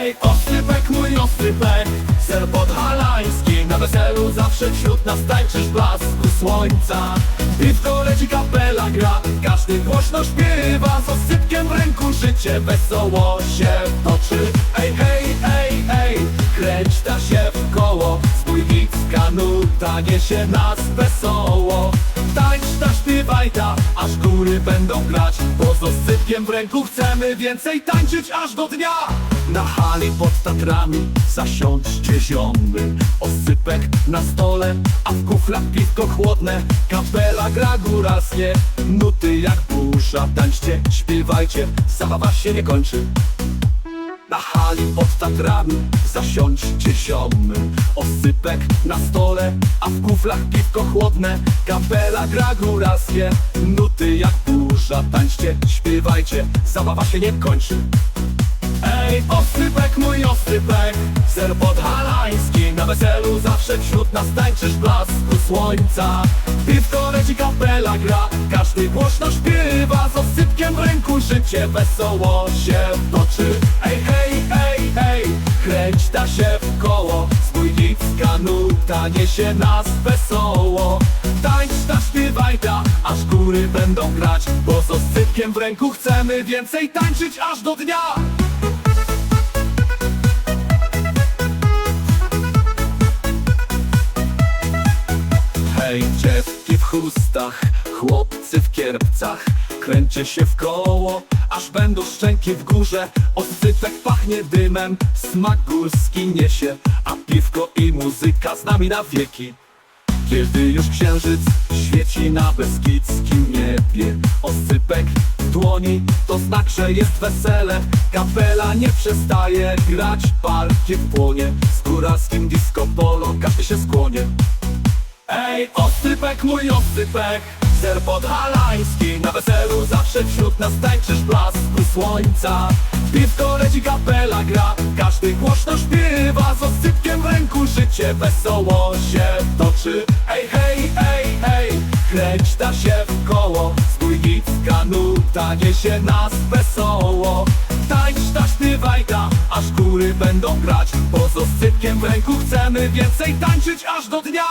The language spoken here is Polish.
Ej, osypek mój osypek Ser podhalański Na weselu zawsze wśród nas tańczysz blasku słońca. Piwko leci kapela gra Każdy głośno śpiewa. Z osypkiem w ręku życie wesoło się toczy. Ej, hej, ej, ej Kręć ta się w koło. Spójnicka nuta niesie nas wesoło. Tańcz ta, śpiewaj ta Aż góry będą grać Bo z osypkiem w ręku chcemy więcej tańczyć aż do dnia Na hali pod Tatrami Zasiądźcie ziomy Osypek na stole A w kuflach piwko chłodne. Kapela gra góralskie Nuty jak burza Tańczcie, śpiewajcie Zabawa się nie kończy. Na hali pod Tatrami Zasiądźcie ziomy Osypek na stole A w kuflach piwko chłodne. Kapela gra góralskie Nuty jak burza. Tańczcie, śpiewajcie Zabawa się nie kończy Ej, osypek mój osypek Ser podhalański. Na weselu zawsze wśród nas tańczysz blasku słońca. Piwko leci kapela gra Każdy głośno śpiewa. Z osypkiem w ręku życie wesoło się toczy. Ej, hej, hej, hej Kręć ta się w koło. Spójnicka nuta niesie nas wesoło. Tańcz ta, śpiewaj ta Aż góry będą grać Bo z osypkiem w ręku chcemy więcej tańczyć aż do dnia chustach, chłopcy w kierpcach. Kręcie się w koło, aż będą szczęki w górze. Osypek pachnie dymem, smak górski niesie. A piwko i muzyka z nami na wieki. Kiedy już księżyc świeci na beskidzkim niebie Osypek w dłoni to znak, że jest wesele. Kapela nie przestaje grać, parkiet płonie. Z góralskim disco polo każdy się skłonie Ej, osypek mój osypek Ser podhalański. Na weselu zawsze wśród nas tańczysz blasku słońca. Piwko leci kapela gra Każdy głośno śpiewa. Z osypkiem w ręku życie wesoło się toczy. Ej, hej, ej, hej Kręć ta się w koło. Spójnicka nuta niesie nas wesoło Śpiewaj ta Aż góry będą grać. Bo z osypkiem w ręku chcemy więcej tańczyć aż do dnia